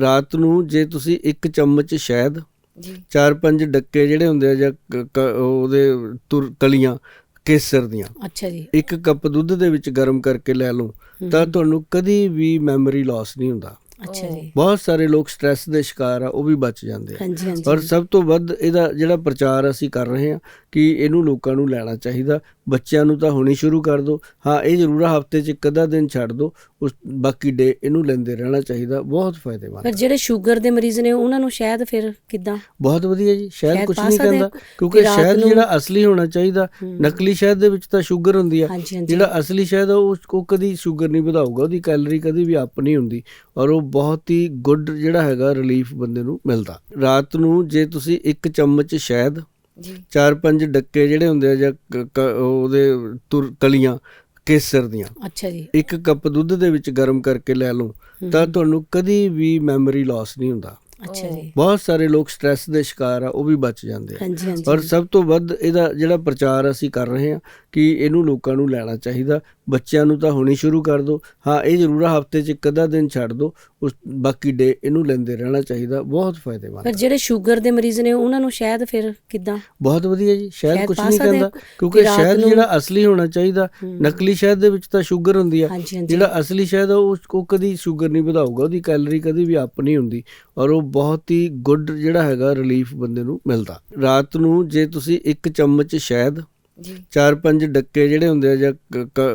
ਰਾਤ ਨੂੰ ਜੇ ਤੁਸੀਂ ਇੱਕ ਚਮਚ ਸ਼ਹਿਦ ਜੀ। ਚਾਰ ਪੰਜ ਡੱਕੇ ਜਿਹੜੇ ਹੁੰਦੇ ਆ ਜਾਂ ਉਹਦੇ ਤੁਰ ਕਲੀਆਂ ਕੇਸਰ ਦੀਆਂ। ਅੱਛਾ ਜੀ। ਇੱਕ ਕੱਪ ਦੁੱਧ ਦੇ ਵਿੱਚ ਗਰਮ ਕਰਕੇ ਲੈ ਲਓ ਤਾਂ ਤੁਹਾਨੂੰ ਕਦੀ ਵੀ ਮੈਮਰੀ ਲਾਸ ਨਹੀਂ ਹੁੰਦਾ। ਅੱਛਾ ਜੀ। ਬਹੁਤ ਸਾਰੇ ਲੋਕ ਸਟ੍ਰੈਸ ਦੇ ਸ਼ਿਕਾਰ ਆ ਉਹ ਵੀ ਬਚ ਜਾਂਦੇ ਆ। ਔਰ ਸਭ ਤੋਂ ਵੱਧ ਇਹਦਾ ਜਿਹੜਾ ਪ੍ਰਚਾਰ ਅਸੀਂ ਕਰ ਰਹੇ ਹਾਂ ਕਿ ਇਹਨੂੰ ਲੋਕਾਂ ਨੂੰ ਲੈਣਾ ਚਾਹੀਦਾ ਬੱਚਿਆਂ ਨੂੰ ਤਾਂ ਹੁਣੀ ਸ਼ੁਰੂ ਕਰ ਦਿਓ ਹਾਂ ਇਹ ਜ਼ਰੂਰ ਹਫ਼ਤੇ 'ਚ ਇੱਕ ਅੱਧਾ ਦਿਨ ਛੱਡ ਦਿਓ ਉਸ ਬਾਕੀ ਡੇ ਇਹਨੂੰ ਲੈਂਦੇ ਰਹਿਣਾ ਚਾਹੀਦਾ ਬਹੁਤ ਫਾਇਦੇਮੰਦ। ਪਰ ਜਿਹੜੇ ਸ਼ੂਗਰ ਦੇ ਮਰੀਜ਼ ਨੇ ਉਹਨਾਂ ਨੂੰ ਸ਼ਾਇਦ ਫਿਰ ਕਿਦਾਂ? ਬਹੁਤ ਵਧੀਆ ਜੀ ਸ਼ਹਿਦ ਕੁਝ ਨਹੀਂ ਕਹਿੰਦਾ? ਕਿਉਂਕਿ ਨੂੰ- ਜਿਹੜਾ ਅਸਲੀ ਹੋਣਾ ਚਾਹੀਦਾ। ਨਕਲੀ ਸ਼ਹਿਦ ਦੇ ਵਿੱਚ ਤਾਂ ਸ਼ੂਗਰ ਹੁੰਦੀ ਆ। ਜਿਹੜਾ ਅਸਲੀ ਸ਼ਹਿਦ ਆ ਉਹ ਕਦੀ ਸ਼ੂਗਰ ਨਹੀਂ ਵਧਾਊਗਾ ਉਹਦੀ ਕੈਲਰੀ ਕਦੀ ਵੀ ਅਪ ਨਹੀਂ ਹੁੰਦੀ ਔਰ ਉਹ ਬਹੁਤ ਹੀ ਗੁੱਡ ਜਿਹੜਾ ਹੈਗਾ ਰਿਲੀਫ ਬੰਦੇ ਨੂੰ ਮਿਲਦਾ। ਰਾਤ ਨੂੰ ਜੇ ਤੁਸੀਂ ਇੱਕ ਚਮਚ ਸ਼ਹਿਦ ਚਾਰ ਪੰਜ ਡੱਕੇ ਜਿਹੜੇ ਹੁੰਦੇ ਆ ਜਾਂ ਉਹਦੇ ਤੁਰ ਕਲੀਆਂ ਕੇਸਰ ਦੀਆਂ। ਅੱਛਾ ਜੀ। ਇੱਕ ਕੱਪ ਦੁੱਧ ਦੇ ਵਿੱਚ ਗਰਮ ਕਰਕੇ ਲੈ ਲਓ ਤਾਂ ਤੁਹਾਨੂੰ ਕਦੀ ਵੀ ਮੈਮਰੀ ਲਾਸ ਨਹੀਂ ਹੁੰਦਾ। ਅੱਛਾ ਜੀ। ਬਹੁਤ ਸਾਰੇ ਲੋਕ ਸਟ੍ਰੈਸ ਦੇ ਸ਼ਿਕਾਰ ਆ ਉਹ ਵੀ ਬਚ ਜਾਂਦੇ ਆ। ਹਾਂਜੀ ਹਾਂਜੀ। ਔਰ ਸਭ ਤੋਂ ਵੱਧ ਇਹਦਾ ਜਿਹੜਾ ਪ੍ਰਚਾਰ ਅਸੀਂ ਕਰ ਰਹੇ ਹਾਂ ਕਿ ਇਹਨੂੰ ਲੋਕਾਂ ਨੂੰ ਲੈਣਾ ਚਾਹੀਦਾ ਬੱਚਿਆਂ ਨੂੰ ਤਾਂ ਹੁਣੀ ਸ਼ੁਰੂ ਕਰ ਦਿਓ ਹਾਂ ਇਹ ਜ਼ਰੂਰ ਹਫ਼ਤੇ 'ਚ ਇੱਕ ਅੱਧਾ ਦਿਨ ਛੱਡ ਦਿਓ ਉਸ ਬਾਕੀ ਡੇ ਇਹਨੂੰ ਲੈਂਦੇ ਰਹਿਣਾ ਚਾਹੀਦਾ ਬਹੁਤ ਫਾਇਦੇਮੰਦ ਪਰ ਜਿਹੜੇ ਸ਼ੂਗਰ ਦੇ ਮਰੀਜ਼ ਨੇ ਉਹਨਾਂ ਨੂੰ ਸ਼ਾਇਦ ਫਿਰ ਕਿਦਾਂ? ਬਹੁਤ ਵਧੀਆ ਜੀ ਸ਼ਹਿਦ ਕੁਝ ਨਹੀਂ ਹਾਂ? ਕਿਉਂਕਿ ਨੂੰ- ਜਿਹੜਾ ਅਸਲੀ ਹੋਣਾ ਚਾਹੀਦਾ। ਨਕਲੀ ਸ਼ਹਿਦ ਦੇ ਵਿੱਚ ਤਾਂ ਸ਼ੂਗਰ ਹੁੰਦੀ ਆ। ਜਿਹੜਾ ਅਸਲੀ ਸ਼ਹਿਦ ਆ ਉਹ ਕਦੀ ਸ਼ੂਗਰ ਨਹੀਂ ਵਧਾਊਗਾ ਉਹਦੀ ਕੈਲਰੀ ਕਦੀ ਵੀ ਅਪ ਨਹੀਂ ਹੁੰਦੀ ਔਰ ਉਹ ਬਹੁਤ ਹੀ ਗੁੱਡ ਜਿਹੜਾ ਹੈਗਾ ਰਿਲੀਫ ਬੰਦੇ ਨੂੰ ਮਿਲਦਾ। ਰਾਤ ਨੂੰ ਜੇ ਤੁਸੀਂ ਇੱਕ ਚਮਚ ਸ਼ਹਿਦ ਚਾਰ ਪੰਜ ਡੱਕੇ ਜਿਹੜੇ ਹੁੰਦੇ ਆ ਜਾਂ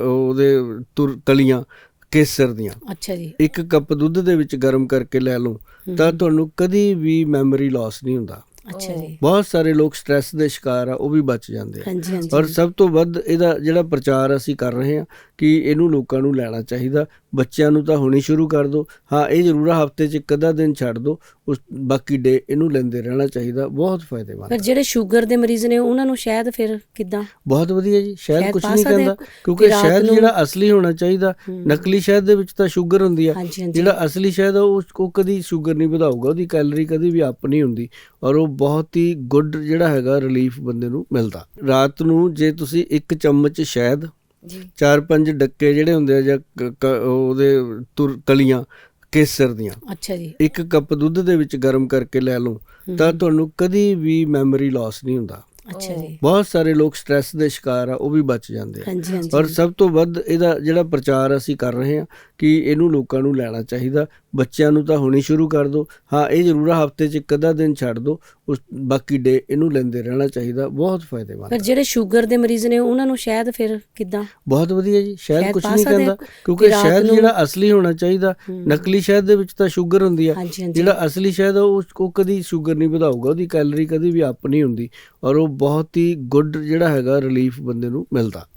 ਉਹਦੇ ਤੁਰ ਕਲੀਆਂ ਕੇਸਰ ਦੀਆਂ। ਅੱਛਾ ਜੀ। ਇੱਕ ਕੱਪ ਦੁੱਧ ਦੇ ਵਿੱਚ ਗਰਮ ਕਰਕੇ ਲੈ ਲਓ ਤਾਂ ਤੁਹਾਨੂੰ ਕਦੀ ਵੀ ਮੈਮਰੀ ਲਾਸ ਨਹੀਂ ਹੁੰਦਾ। ਅੱਛਾ ਜੀ। ਬਹੁਤ ਸਾਰੇ ਲੋਕ ਸਟ੍ਰੈਸ ਦੇ ਸ਼ਿਕਾਰ ਆ ਉਹ ਵੀ ਬਚ ਜਾਂਦੇ ਆ। ਹਾਂਜੀ ਹਾਂਜੀ। ਔਰ ਸਭ ਤੋਂ ਵੱਧ ਇਹਦਾ ਜਿਹੜਾ ਪ੍ਰਚਾਰ ਅਸੀਂ ਕਰ ਰਹੇ ਹਾਂ ਕਿ ਇਹਨੂੰ ਲੋਕਾਂ ਨੂੰ ਲੈਣਾ ਚਾਹੀਦਾ ਬੱਚਿਆਂ ਨੂੰ ਤਾਂ ਹੁਣੀ ਸ਼ੁਰੂ ਕਰ ਦਿਓ ਹਾਂ ਇਹ ਜ਼ਰੂਰ ਹਫ਼ਤੇ 'ਚ ਇੱਕ ਅੱਧਾ ਦਿਨ ਛੱਡ ਦਿਓ ਉਸ ਬਾਕੀ ਡੇ ਇਹਨੂੰ ਲੈਂਦੇ ਰਹਿਣਾ ਚਾਹੀਦਾ ਬਹੁਤ ਪਰ ਫਾਇਦੇਮੰਦ ਜਿਹੜੇ ਸ਼ੂਗਰ ਦੇ ਮਰੀਜ਼ ਨੇ ਉਹਨਾਂ ਨੂੰ ਸ਼ਾਇਦ ਫਿਰ ਕਿਦਾਂ? ਬਹੁਤ ਵਧੀਆ ਜੀ ਸ਼ਹਿਦ ਕੁਝ ਨਹੀਂ ਹਾਂ? ਕਿਉਂਕਿ ਨੂੰ- ਜਿਹੜਾ ਅਸਲੀ ਹੋਣਾ ਚਾਹੀਦਾ। ਨਕਲੀ ਸ਼ਹਿਦ ਦੇ ਵਿੱਚ ਤਾਂ ਸ਼ੂਗਰ ਹੁੰਦੀ ਆ। ਜਿਹੜਾ ਅਸਲੀ ਸ਼ਹਿਦ ਆ ਉਹ ਕਦੀ ਸ਼ੂਗਰ ਨਹੀਂ ਵਧਾਊਗਾ ਉਹਦੀ ਕੈਲਰੀ ਕਦੀ ਵੀ ਅਪ ਨਹੀਂ ਹੁੰਦੀ। ਔਰ ਉਹ ਬਹੁਤ ਹੀ ਗੁੱਡ ਜਿਹੜਾ ਹੈਗਾ ਰਿਲੀਫ ਬੰਦੇ ਨੂੰ ਮਿਲਦਾ। ਰਾਤ ਨੂੰ ਜੇ ਤੁਸੀਂ ਇੱਕ ਚਮਚ ਸ਼ਹਿਦ ਚਾਰ ਪੰਜ ਡੱਕੇ ਜਿਹੜੇ ਹੁੰਦੇ ਆ ਜਾਂ ਉਹਦੇ ਤੁਰ ਕਲੀਆਂ ਕੇਸਰ ਦੀਆਂ। ਅੱਛਾ ਜੀ। ਇੱਕ ਕੱਪ ਦੁੱਧ ਦੇ ਵਿੱਚ ਗਰਮ ਕਰਕੇ ਲੈ ਲਓ ਤਾਂ ਤੁਹਾਨੂੰ ਕਦੀ ਵੀ ਮੈਮਰੀ ਲਾਸ ਨਹੀਂ ਹੁੰਦਾ। ਅੱਛਾ ਜੀ। ਬਹੁਤ ਸਾਰੇ ਲੋਕ ਸਟ੍ਰੈਸ ਦੇ ਸ਼ਿਕਾਰ ਆ ਉਹ ਵੀ ਬਚ ਜਾਂਦੇ ਆ। ਹਾਂਜੀ ਹਾਂਜੀ। ਔਰ ਸਭ ਤੋਂ ਵੱਧ ਇਹਦਾ ਜਿਹੜਾ ਪ੍ਰਚਾਰ ਅਸੀਂ ਕਰ ਰਹੇ ਹਾਂ ਕਿ ਇਹਨੂੰ ਲੋਕਾਂ ਨੂੰ ਲੈਣਾ ਚਾਹੀਦਾ ਬੱਚਿਆਂ ਨੂੰ ਤਾਂ ਹੁਣੀ ਸ਼ੁਰੂ ਕਰ ਦਿਓ ਹਾਂ ਇਹ ਜ਼ਰੂਰ ਹਫ਼ਤੇ 'ਚ ਇੱਕ ਅੱਧਾ ਦਿਨ ਛੱਡ ਦਿਓ ਉਸ ਬਾਕੀ ਡੇ ਇਹਨੂੰ ਲੈਂਦੇ ਰਹਿਣਾ ਚਾਹੀਦਾ ਬਹੁਤ ਪਰ ਫਾਇਦੇਮੰਦ ਜਿਹੜੇ ਸ਼ੂਗਰ ਦੇ ਮਰੀਜ਼ ਨੇ ਉਹਨਾਂ ਨੂੰ ਸ਼ਾਇਦ ਫਿਰ ਕਿਦਾਂ? ਬਹੁਤ ਵਧੀਆ ਜੀ ਸ਼ਹਿਦ ਸ਼ਹਿਦ ਕੁਝ ਨਹੀਂ ਹਾਂ? ਕਿਉਂਕਿ ਨੂੰ- ਜਿਹੜਾ ਅਸਲੀ ਹੋਣਾ ਚਾਹੀਦਾ। ਨਕਲੀ ਸ਼ਹਿਦ ਦੇ ਵਿੱਚ ਤਾਂ ਸ਼ੂਗਰ ਹੁੰਦੀ ਆ। ਜਿਹੜਾ ਅਸਲੀ ਉਹ ਉਹ ਕਦੀ ਸ਼ੂਗਰ ਨਹੀਂ ਵਧਾਊਗਾ ਉਹਦੀ ਕੈਲਰੀ ਕਦੀ ਵੀ ਅਪ ਨਹੀਂ ਹੁੰਦੀ। ਔਰ ਉਹ ਬਹੁਤ ਹੀ ਗੁੱਡ ਜਿਹੜਾ ਹੈਗਾ ਰਿਲੀਫ ਬੰਦੇ ਨੂੰ ਮਿਲਦਾ।